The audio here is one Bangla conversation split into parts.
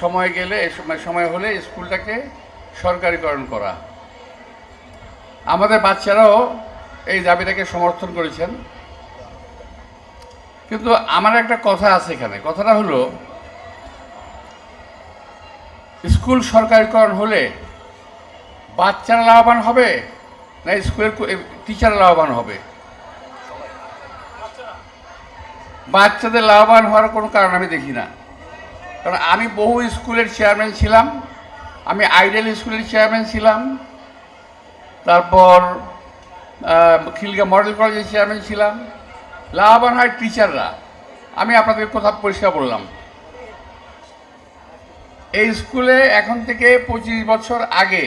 সময় গেলে, সময় হলে স্কুলটাকে সরকারিকরণ করা। আমাদের বাচ্চারাও এই দাবিটাকে সমর্থন করেছেন। কিন্তু আমার একটা কথা আছে এখানে। কথাটা হলো, স্কুল সরকারিকরণ হলে বাচ্চারা লাভবান হবে না স্কুলের টিচার লাভবান হবে? বাচ্চাদের লাভবান হওয়ার কোনো কারণ আমি দেখি না। কারণ আমি বহু স্কুলের চেয়ারম্যান ছিলাম, আমি আইডিয়াল স্কুলের চেয়ারম্যান ছিলাম, তারপর খিলগা মডেল কলেজের চেয়ারম্যান ছিলাম, লাভবান হয় টিচাররা। আমি আপনাদের কথা পরিষ্কার বললাম। এই স্কুলে এখন থেকে পঁচিশ বছর আগে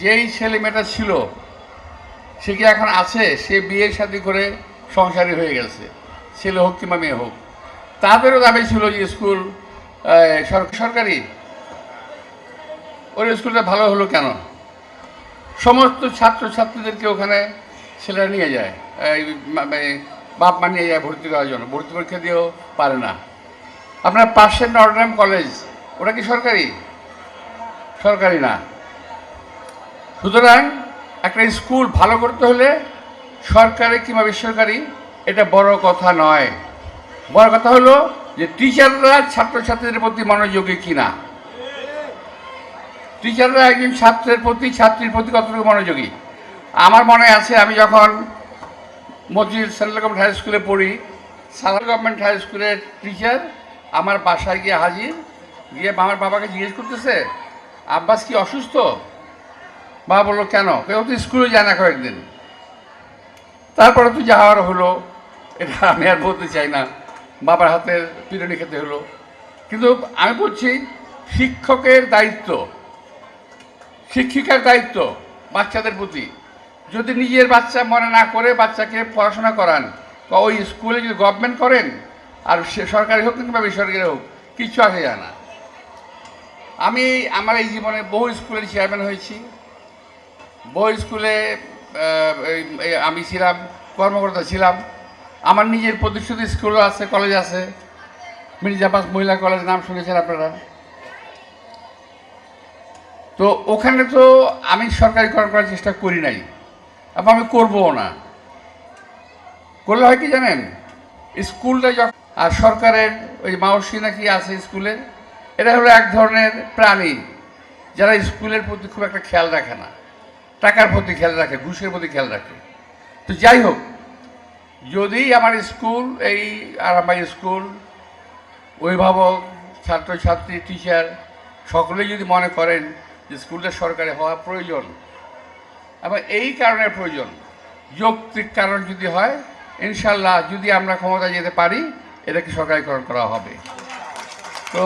যেই ছেলে মেয়েটা ছিল, সে কি এখন আছে? সে বিয়ে শাদী করে সংসারী হয়ে গেছে। ছেলে হোক কিংবা মেয়ে হোক। তাদেরও দাবি ছিল যে স্কুল সরকারি। ওই স্কুলটা ভালো হলো কেন? সমস্ত ছাত্রছাত্রীদেরকে ওখানে ছেলেরা নিয়ে যায়। বাপ মা নিয়ে যায় ভর্তি করার জন্য। ভর্তি পরীক্ষা দিয়েও পারে না। আপনার পাশের নর্ডাম কলেজ, ওটা কি সরকারি? সরকারি না। সুতরাং একটা স্কুল ভালো করতে হলে সরকারি কিংবা বেসরকারি, এটা বড় কথা নয়। বড় কথা হলো যে টিচাররা ছাত্রছাত্রীদের প্রতি মনোযোগী কিনা? টিচাররা একজন ছাত্রের প্রতি, ছাত্রীর প্রতি কতটুকু মনোযোগী? আমার মনে আছে আমি যখন মসজিদ সেন্ট্রাল গভর্নমেন্ট হাই স্কুলে পড়ি সেন্ট্রাল গভর্নমেন্ট হাই স্কুলের টিচার আমার বাসায় গিয়ে হাজির, গিয়ে আমার বাবাকে জিজ্ঞেস করতেছে, আব্বাস কি অসুস্থ? বাবা বলল, কেন? কেউ তো স্কুলে যায় না কয়েকদিন। তারপরে তো যাওয়ার হলো, এটা আমি আর বলতে চাই না। বাবার হাতের পিরনি খেতে হলো। কিন্তু আমি বলছি, শিক্ষকের দায়িত্ব, শিক্ষিকার দায়িত্ব বাচ্চাদের প্রতি। যদি নিজের বাচ্চা মনে না করে বাচ্চাকে পড়াশোনা করান, বা ওই স্কুলে যদি গভর্নমেন্ট করেন, আর সে সরকারি হোক কিংবা বেসরকারি হোক কিচ্ছু আসে যায় না। আমি আমার এই জীবনে বহু স্কুলের চেয়ারম্যান হয়েছি। বহু স্কুলে আমি ছিলাম, কর্মকর্তা ছিলাম। আমার নিজের প্রতিষ্ঠিত স্কুলও আছে কলেজ আছে। মির্জাবাস মহিলা কলেজ নাম শুনেছেন আপনারা? তো ওখানে তো আমি সরকারিকরণ করার চেষ্টা করি নাই। এবং আমি করবও না। করলে হয় কি জানেন? স্কুলটা যখন, আর সরকারের ওই মাওসি নাকি আছে স্কুলের এটা হলো এক ধরনের প্রাণী, যারা স্কুলের প্রতি খুব একটা খেয়াল রাখে না। টাকার প্রতি খেয়াল রাখে, ঘুষের প্রতি খেয়াল রাখে। তো যাই হোক যদি আমার স্কুল, এই আরামাই স্কুল, অভিভাবক, ছাত্রছাত্রী, টিচার, সকলেই যদি মনে করেন যে স্কুলটা সরকারি হওয়া প্রয়োজন, এবং এই কারণে প্রয়োজন, যৌক্তিক কারণ যদি হয়, ইনশাল্লাহ যদি আমরা ক্ষমতা যেতে পারি, এটাকে সরকারিকরণ করা হবে। তো